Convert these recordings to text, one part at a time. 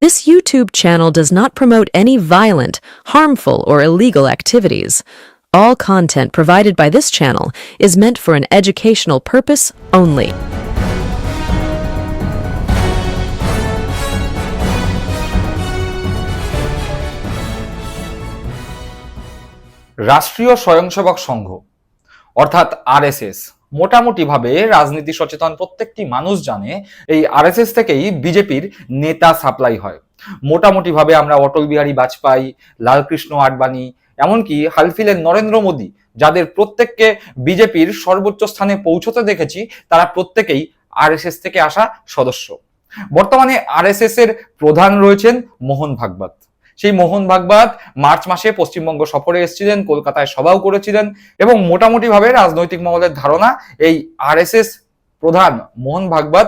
This YouTube channel does not promote any violent, harmful, or illegal activities. All content provided by this channel is meant for an educational purpose only. রাষ্ট্রীয় স্বয়ংসেবক সংঘ অর্থাৎ RSS মোটামুটিভাবে রাজনীতি সচেতন প্রত্যেকটি মানুষ জানে, এই আরএসএস থেকেই বিজেপির নেতা সাপ্লাই হয়। মোটামুটিভাবে আমরা অটল বিহারী বাজপেয়ী, লালকৃষ্ণ আডবাণী, এমনকি হালফিলের নরেন্দ্র মোদী, যাদের প্রত্যেককে বিজেপির সর্বোচ্চ স্থানে পৌঁছতে দেখেছি, তারা প্রত্যেকেই আরএসএস থেকে আসা সদস্য। বর্তমানে আরএসএস এর প্রধান রয়েছেন মোহন ভাগবত। সেই মোহন ভাগবত মার্চ মাসে পশ্চিমবঙ্গ সফরে এসেছিলেন, কলকাতায় সভাও করেছিলেন এবং মোটামুটি ভাবে রাজনৈতিক মহলের ধারণা এই আরএসএস প্রধান মোহন ভাগবত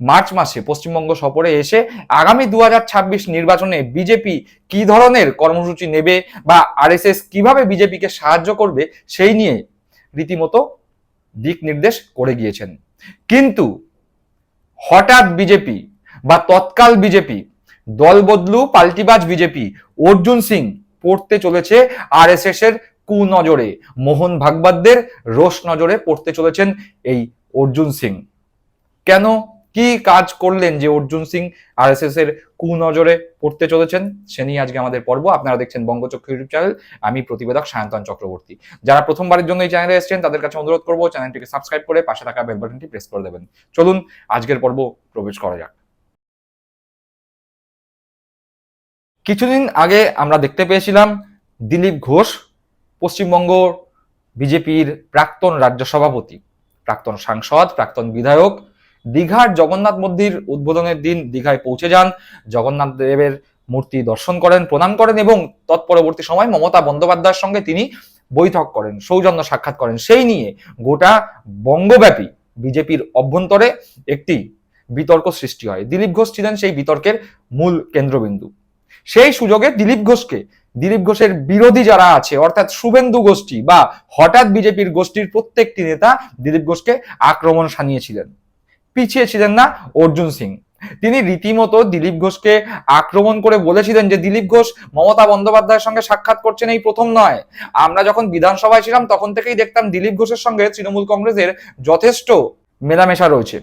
মার্চ মাসে পশ্চিমবঙ্গ সফরে এসে আগামী দুহাজার ছাব্বিশ নির্বাচনে বিজেপি কি ধরনের কর্মসূচি নেবে বা আরএসএস কীভাবে বিজেপিকে সাহায্য করবে সেই নিয়ে রীতিমতো দিক নির্দেশ করে গিয়েছেন। কিন্তু হঠাৎ বিজেপি বা তৎকাল বিজেপি দল বদলু, পাল্টিবাজ বিজেপি। অর্জুন সিং পড়তে চলেছে আরএসএস এর কুনজরে। মোহন ভাগবতদের রোষ নজরে পড়তে চলেছেন এই অর্জুন সিং। কেন? কি কাজ করলেন যে অর্জুন সিং আরএসএস এর কুনজরে পড়তে চলেছেন? সে নিয়ে আজকে আমাদের পর্ব। আপনারা দেখছেন বঙ্গচক্ষু ইউটিউব চ্যানেল। আমি প্রতিবেদক সায়ন্তন চক্রবর্তী। যারা প্রথমবারের জন্য এই চ্যানেলে এসেছেন, তাদের কাছে অনুরোধ করব চ্যানেলটিকে সাবস্ক্রাইব করে পাশে থাকা বেল বাটনটি প্রেস করে দেবেন। চলুন, আজকের পর্ব প্রবেশ করা যাক। কিছুদিন আগে আমরা দেখতে পেয়েছিলাম দিলীপ ঘোষ, পশ্চিমবঙ্গ বিজেপির প্রাক্তন রাজ্য সভাপতি, প্রাক্তন সাংসদ, প্রাক্তন বিধায়ক। দীঘার জগন্নাথ মন্দির উদ্বোধনের দিন দীঘায় পৌঁছে যান। জগন্নাথ দেবের মূর্তি দর্শন করেন, প্রণাম করেন এবং তৎপরবর্তী সময় মমতা বন্দ্যোপাধ্যায়ের সঙ্গে তিনি বৈঠক করেন, সৌজন্য সাক্ষাৎ করেন। সেই নিয়ে গোটা বঙ্গব্যাপী বিজেপির অভ্যন্তরে একটি বিতর্ক সৃষ্টি হয়। দিলীপ ঘোষ ছিলেন সেই বিতর্কের মূল কেন্দ্রবিন্দু। সেই সুযোগে দিলীপ ঘোষকে, দিলীপ ঘোষের বিরোধী যারা আছে, অর্থাৎ শুভেন্দু গোষ্ঠী বা হঠাৎ বিজেপির গোষ্ঠীর প্রত্যেকটি নেতা দিলীপ ঘোষকে আক্রমণ সানিয়েছিলেন পিছিয়ে ছিলেন না অর্জুন সিং। তিনি রীতিমতো দিলীপ ঘোষকে আক্রমণ করে বলেছিলেন যে, দিলীপ ঘোষ মমতা বন্দ্যোপাধ্যায়ের সঙ্গে সাক্ষাৎ করছেন এই প্রথম নয়। আমরা যখন বিধানসভায় ছিলাম, তখন থেকেই দেখতাম দিলীপ ঘোষের সঙ্গে তৃণমূল কংগ্রেসের যথেষ্ট মেলামেশা রয়েছে।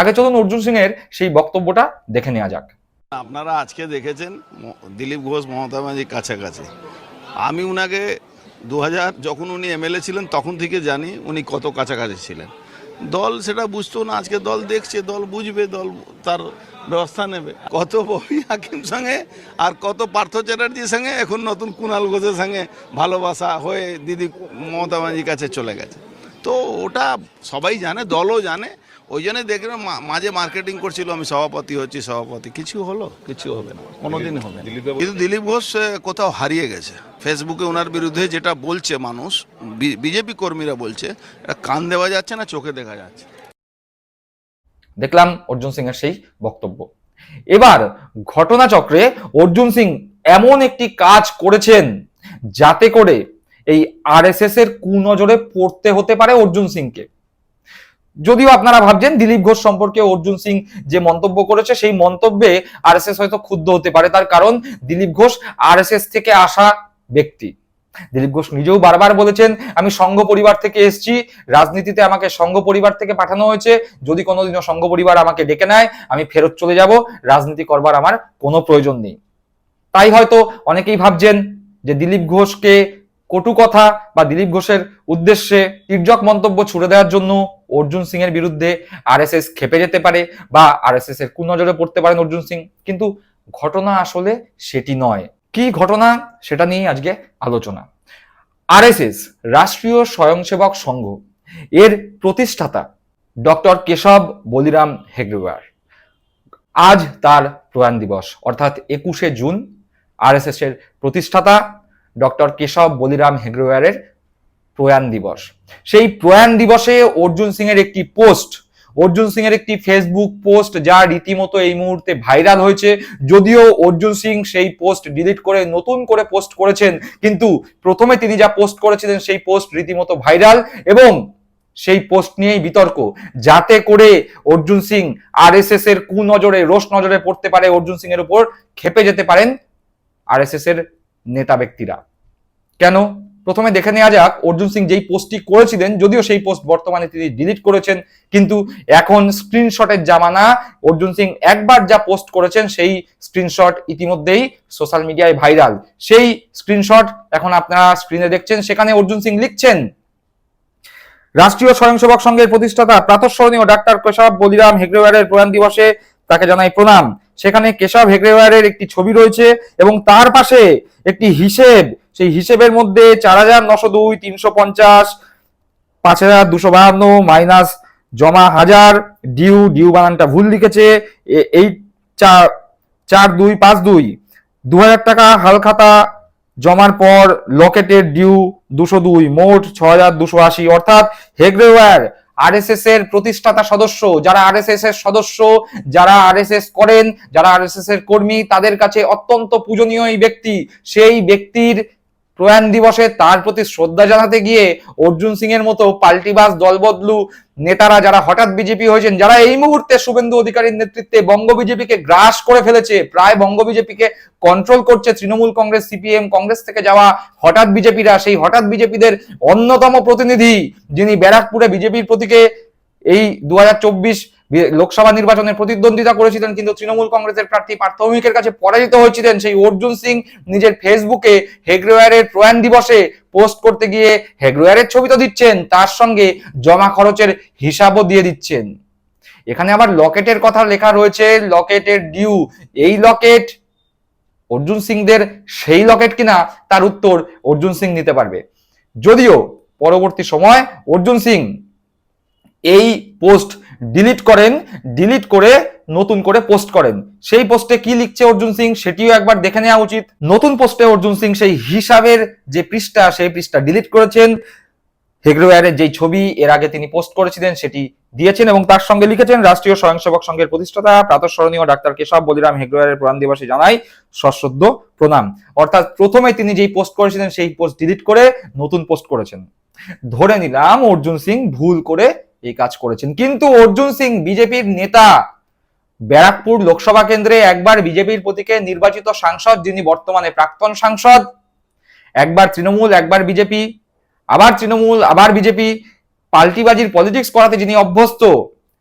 আগে চলুন অর্জুন সিং এর সেই বক্তব্যটা দেখে নেওয়া যাক। আপনারা আজকে দেখেছেন দিলীপ ঘোষ, মমতা ব্যানার্জির কাছাকাছি। আমি উনাকে দু হাজার যখন উনি এমএলএ ছিলেন, তখন থেকে জানি উনি কত কাছাকাছি ছিলেন। দল সেটা বুঝতো না, আজকে দল দেখছে, দল বুঝবে, দল তার ব্যবস্থা নেবে। কত ববি হাকিম সঙ্গে আর কত পার্থ চ্যাটার্জির সঙ্গে এখন নতুন কুণাল ঘোষের সঙ্গে ভালোবাসা হয়ে দিদি মমতা ব্যানার্জির কাছে চলে গেছে। তো ওটা সবাই জানে, দলও জানে ওই জন্য দেখলাম মা- মাঝে মার্কেটিং করছিল আমি সভাপতি হচ্ছি সভাপতি। কিছু হলো কিছু হবে না। কোনোদিন হবে না। কিন্তু দিলীপ ঘোষ কোথাও হারিয়ে গেছে। ফেসবুকে ওনার বিরুদ্ধে যেটা বলছে মানুষ বিজেপি কর্মীরা বলছে এটা কান দেওয়া যাচ্ছে না চোখে দেখা যাচ্ছে। দেখলাম অর্জুন সিং এর সেই বক্তব্য। এবার ঘটনাচক্রে অর্জুন সিং এমন একটি কাজ করেছেন যাতে করে এই আরএসএস এর কুনজরে পড়তে হতে পারে অর্জুন সিংকে। যদিও আপনারা ভাবছেন দিলীপ ঘোষ সম্পর্কে অর্জুন সিং যে মন্তব্য করেছে, সেই মন্তব্যে আরএসএস হয়তো ক্ষুব্ধ হতে পারে। তার কারণ দিলীপ ঘোষ আরএসএস থেকে আসা ব্যক্তি। দিলীপ ঘোষ নিজেও বারবার বলেছেন, আমি সংঘ পরিবার থেকে এসেছি। রাজনীতিতে আমাকে সংঘ পরিবার থেকে পাঠানো হয়েছে। যদি কোনোদিনও সংঘ পরিবার আমাকে ডেকে নেয়, আমি ফেরত চলে যাব। রাজনীতি করবার আমার কোনো প্রয়োজন নেই। তাই হয়তো অনেকেই ভাবছেন যে দিলীপ ঘোষকে কটু কথা বা দিলীপ ঘোষের উদ্দেশ্যে তির্যক মন্তব্য ছুড়ে দেওয়ার জন্য অর্জুন সিং এর বিরুদ্ধে আরএসএস খেপে যেতে পারে বা আর আরএসএস এর কুনজরে পড়তে পারেন অর্জুন সিং। কিন্তু ঘটনা আসলে সেটি নয়। কি ঘটনা সেটা নিয়ে আজকে আলোচনা। আরএসএস রাষ্ট্রীয় স্বয়ংসেবক সংঘ, এর প্রতিষ্ঠাতা ডক্টর কেশব বলিরাম হেগড়েওয়ার। আজ তার প্রয়াণ দিবস, অর্থাৎ একুশে জুন আরএসএস এর প্রতিষ্ঠাতা ডক্টর কেশব বলিরাম হেগড়েওয়ারের প্রয়াণ দিবস। সেই প্রয়াণ দিবসে অর্জুন সিং এর একটি পোস্ট, অর্জুন সিং এর একটি ফেসবুক পোস্ট যা রীতিমতো এই মুহূর্তে ভাইরাল হয়েছে। যদিও অর্জুন সিং সেই পোস্ট ডিলিট করে নতুন করে পোস্ট করেছেন, কিন্তু প্রথমে তিনি যা পোস্ট করেছিলেন সেই পোস্ট রীতিমতো ভাইরাল এবং সেই পোস্ট নিয়েই বিতর্ক। যাতে করে অর্জুন সিং আরএসএস এর কুনজরে রোষ নজরে পড়তে পারে, অর্জুন সিং এর উপর খেপে যেতে পারেন আরএসএস এর নেতা ব্যক্তিরা। কেন? প্রথমে দেখে নেওয়া যাক, অর্জুন সিং যেই পোস্টটি করেছিলেন, যদিও সেই পোস্ট বর্তমানে তিনি ডিলিট করেছেন, কিন্তু এখন স্ক্রিনশটের জামানা, অর্জুন সিং একবার যা পোস্ট করেছেন সেই স্ক্রিনশট ইতিমধ্যেই সোশ্যাল মিডিয়ায় ভাইরাল। সেই স্ক্রিনশট এখন আপনারা স্ক্রিনে দেখছেন, সেখানে অর্জুন সিং লিখছেন, রাষ্ট্রীয় স্বয়ংসেবক সংঘের প্রতিষ্ঠাতা, প্রাতঃস্মরণীয় ডাক্তার কেশব বলিরাম হেগড়েওয়ারের প্রয়াণ দিবসে তাকে জানাই প্রণাম। সেখানে কেশব হেগড়েওয়ারের একটি ছবি রয়েছে এবং তার পাশে একটি হিসেব। সেই হিসেবের মধ্যে চার হাজার নশো দুই, তিনশো পঞ্চাশ, পাঁচ হাজার দুশো বাহান্ন মাইনাস জমা হাজার ডিউ ডিউ বানানটা ভুল লিখেছে। এই চার চার দুই, পাঁচ দুই, দু হাজার টাকা হালখাতা জমার পর লকেটের ডিউ দুশো দুই, মোট ছ হাজার দুশো আশি। অর্থাৎ হেগড়েওয়ার আরএসএস এর প্রতিষ্ঠাতা সদস্য, যারা আরএসএস এর সদস্য, যারা আরএসএস করেন, যারা আরএসএস এর কর্মী, তাদের কাছে অত্যন্ত পূজনীয় এই ব্যক্তি। সেই ব্যক্তির প্রয়াণ দিবসে তার প্রতি শ্রদ্ধা জানাতে গিয়ে অর্জুন সিং এর মতো পাল্টিবাস দলবদলু নেতারা যারা হঠাৎ বিজেপি হয়েছেন, যারা এই মুহূর্তে শুভেন্দু অধিকারীর নেতৃত্বে বঙ্গ বিজেপিকে গ্রাস করে ফেলেছে, প্রায় বঙ্গ বিজেপিকে কন্ট্রোল করছে তৃণমূল কংগ্রেস সিপিএম কংগ্রেস থেকে যাওয়া হঠাৎ বিজেপিরা, সেই হঠাৎ বিজেপিদের অন্যতম প্রতিনিধি যিনি ব্যারাকপুরে বিজেপির প্রতীকে এই দু হাজার চব্বিশ লোকসভা নির্বাচনে প্রতিদ্বন্দ্বিতা করেছিলেন কিন্তু তৃণমূল কংগ্রেসের প্রার্থী পার্থ ভৌমিকের কাছে পরাজিত হয়েছিলেন সেই অর্জুন সিং নিজের ফেসবুকে হেগড়েওয়ারের প্রয়াণ দিবসে পোস্ট করতে গিয়ে হেগড়েওয়ারের ছবি তো দিচ্ছেন, তার সঙ্গে জমা খরচের হিসাবও দিয়ে দিচ্ছেন। এখানে আবার লকেটের কথা লেখা রয়েছে, লকেটের ডিউ, এই লকেট অর্জুন সিংদের সেই লকেট কিনা তার উত্তর অর্জুন সিং নিতে পারবে। যদিও পরবর্তী সময় অর্জুন সিং এই পোস্ট ডিলিট করেন ডিলিট করে নতুন করে পোস্ট করেন। সেই পোস্টে কি লিখছে অর্জুন সিং সেটিও একবার দেখে নেওয়া উচিত। নতুন পোস্টে অর্জুন সিং সেই হিসাবের যে পৃষ্ঠা, সেই পৃষ্ঠা ডিলিট করেছেন। হেগড়োয়ারের যেই ছবি, এর আগে তিনি পোস্ট করেছিলেন, সেটি দিয়েছেন এবং তার সঙ্গে লিখেছেন রাষ্ট্রীয় স্বয়ংসেবক সংঘের প্রতিষ্ঠাতা, প্রাতঃস্মরণীয় ডাক্তার কেশব বলিরাম হেগড়োয়ারের প্রাণ দিবসে জানাই সশ্রদ্ধ প্রণাম। অর্থাৎ প্রথমে তিনি যেই পোস্ট করেছিলেন, সেই পোস্ট ডিলিট করে নতুন পোস্ট করেছেন। ধরে নিলাম অর্জুন সিং ভুল করে এই কাজ করেছেন। কিন্তু অর্জুন সিং, বিজেপির নেতা, ব্যারাকপুর লোকসভা কেন্দ্রে একবার বিজেপির প্রতীকে নির্বাচিত সাংসদ, যিনি বর্তমানে প্রাক্তন সাংসদ, একবার তৃণমূল, একবার বিজেপি, আবার তৃণমূল, আবার বিজেপি, পাল্টিবাজির পলিটিক্স করাতে যিনি অভ্যস্ত,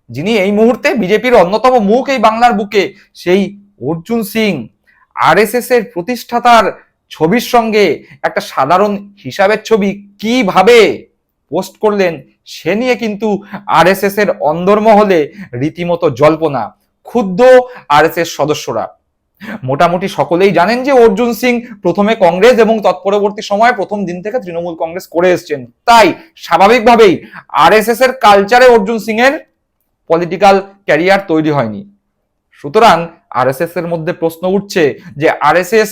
যিনি এই মুহূর্তে বিজেপির অন্যতম মুখ এই বাংলার বুকে, সেই অর্জুন সিং আরএসএস এর প্রতিষ্ঠাতার ছবির সঙ্গে একটা সাধারণ হিসাবের ছবি কীভাবে পোস্ট করলেন সে নিয়ে কিন্তু আরএসএস এর অন্দরমহলে রীতিমতো জল্পনা, ক্ষুব্ধ আরএসএস সদস্যরা। মোটামুটি সকলেই জানেন যে অর্জুন সিং প্রথমে কংগ্রেস এবং তৎপরবর্তী সময়ে প্রথম দিন থেকে তৃণমূল কংগ্রেস করে এসেছেন। তাই স্বাভাবিকভাবেই আরএসএস এর কালচারে অর্জুন সিং এর পলিটিক্যাল ক্যারিয়ার তৈরি হয়নি। সুতরাং আরএসএস এর মধ্যে প্রশ্ন উঠছে যে আরএসএস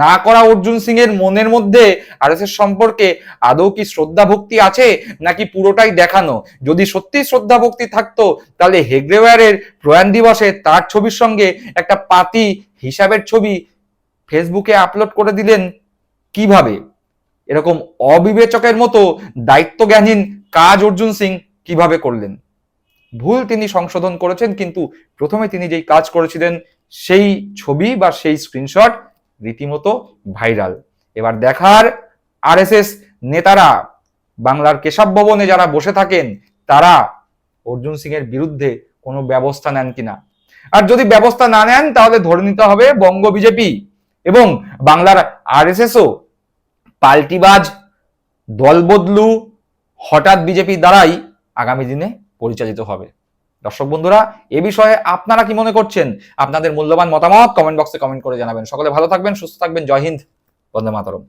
না করা অর্জুন সিং এর মনের মধ্যে আর আরএসএস সম্পর্কে আদৌ কি শ্রদ্ধা ভক্তি আছে নাকি পুরোটাই দেখানো? যদি সত্যি শ্রদ্ধা ভক্তি থাকতো, তাহলে হেগড়েওয়ারের প্রয়াণ দিবসে তার ছবির সঙ্গে একটা পাতি হিসাবের ছবি ফেসবুকে আপলোড করে দিলেন কীভাবে? এরকম অবিবেচকের মতো দায়িত্বজ্ঞানহীন কাজ অর্জুন সিং কীভাবে করলেন? ভুল তিনি সংশোধন করেছেন, কিন্তু প্রথমে তিনি যেই কাজ করেছিলেন, সেই ছবি বা সেই স্ক্রিনশট রীতিমতো ভাইরাল। এবার দেখার আরএসএস নেতারা, বাংলার কেশব ভবনে যারা বসে থাকেন, তারা অর্জুন সিং এর বিরুদ্ধে কোনো ব্যবস্থা নেন কিনা? আর যদি ব্যবস্থা না নেন, তাহলে ধরে নিতে হবে বঙ্গ বিজেপি এবং বাংলার আরএসএসও। পাল্টিবাজ, দলবদলু, হঠাৎ বিজেপি দ্বারাই আগামী দিনে পরিচালিত হবে। দর্শক বন্ধুরা, এ বিষয়ে আপনারা কি মনে করছেন? আপনাদের মূল্যবান মতামত কমেন্ট বক্সে কমেন্ট করে জানাবেন। সকলে ভালো থাকবেন, সুস্থ থাকবেন। জয় হিন্দ, বন্দে মাতরম।